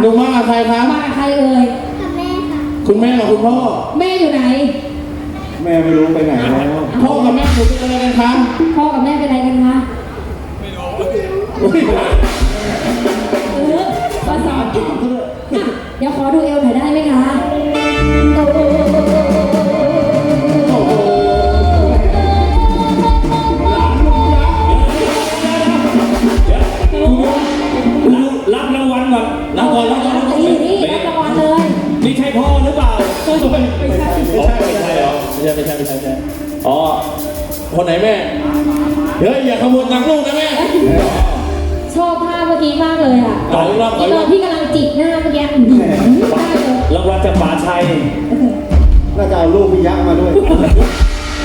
ใครครับ มากับใครเอ่ย กับแม่ค่ะ คุณแม่กับคุณพ่อ แม่อยู่ไหน แม่ไม่รู้ไปไหนแล้ว พ่อกับแม่หนูเป็นอะไรกันคะพ่อกับแม่เป็นอะไรกันคะเฮ้ย รับก่อนรับก่อนรับก่อนนี่นี่รับรางวัลเลยนี่ใช่พ่อหรือเปล่าไม่ใช่ไม่ใช่เหรอไม่ใช่ไม่ใช่ไม่ใช่ไม่ใช่อ๋อคนไหนแม่เฮ้ยอย่าขโมยตังค์ลูกนะแม่ชอบภาพเมื่อกี้มากเลยอะขออีกรอบขอที่อีกรเราอบที่กำลังจิกหน้าเมื่อกี้อื้อหือได้เลยรางวัลจากป๋าชัยน่าจะเอาลูกพี่ยักษ์มาด้วย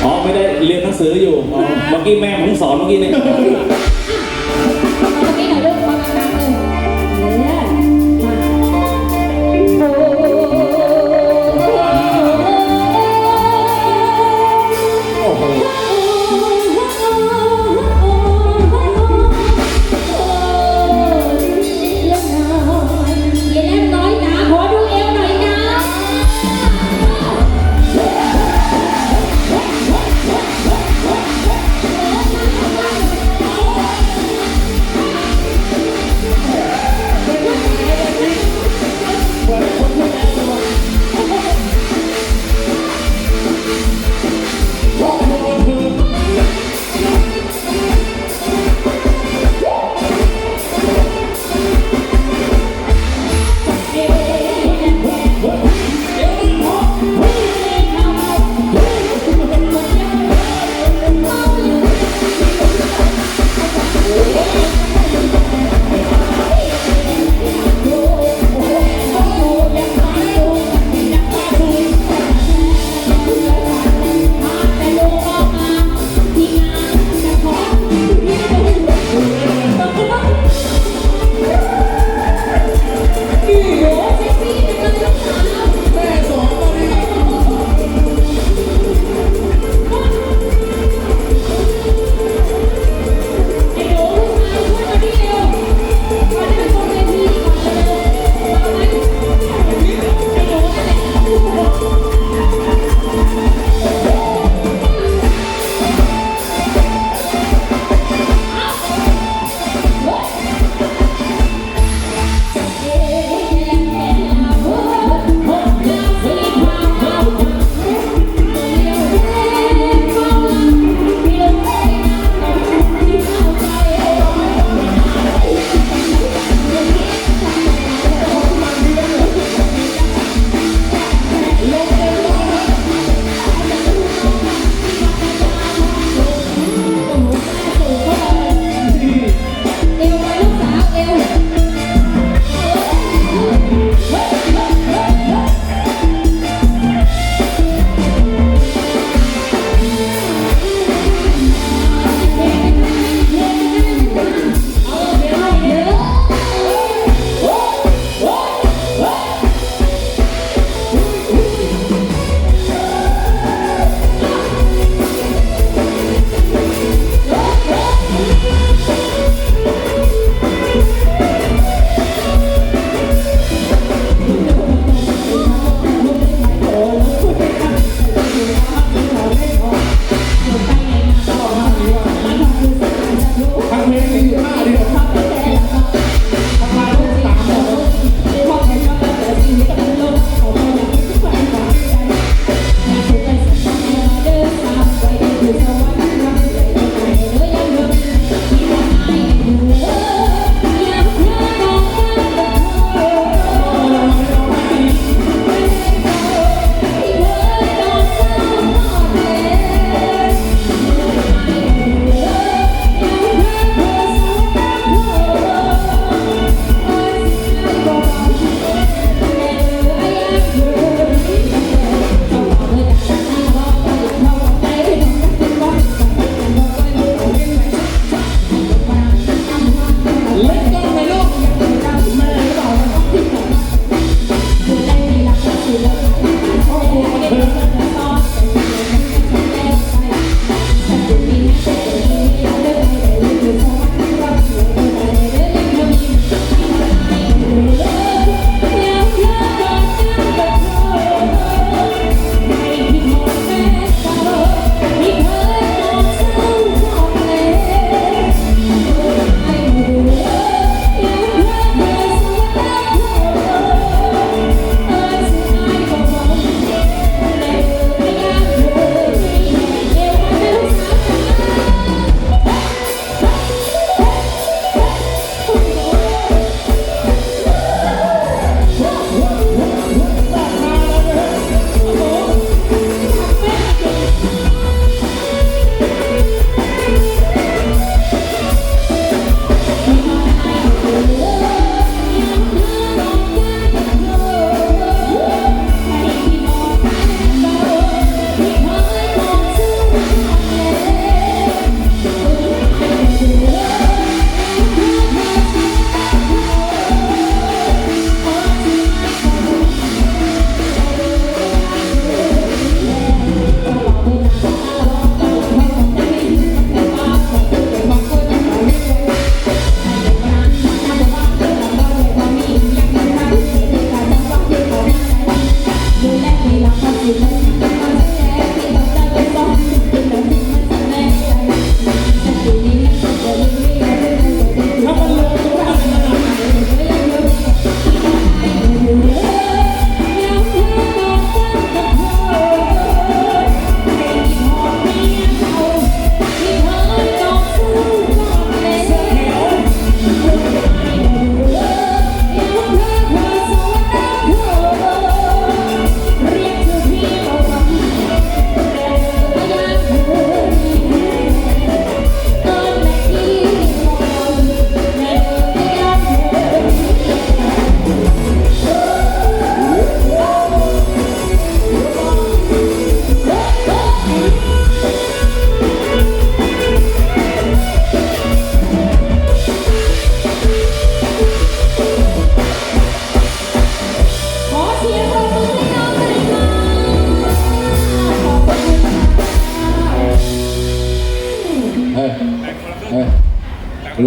อ๋อ ไม่ได้เรียนหนังสืออยู่ เมื่อกี้แม่ผมสอนเมื่อกี้เนี่ย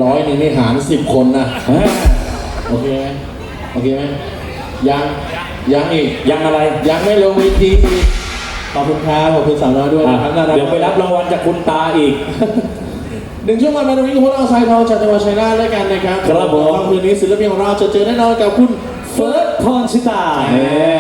ร้อยหนึ่งนี่หารสิบคนนะเฮ้ยโอเคไหมโอเคไหมยังยังอีกยังอะไรยังไม่ลงเวทีอีกขอบคุณครับขอบคุณสาวน้อยด้วยอะนะครับน่ารักเดี๋ยวไปรับรางวัลจากคุณตาอีกหนึ่งชั่วโมงมาตรงนี้กับพวกเราสายทองจากจังหวัดชัยนาทด้วยกันนะครับครับผมค่ำคืนนี้ศิลปินของเราจะเจอแน่นอนกับคุณเฟิร์สพรชิตาเนี่ย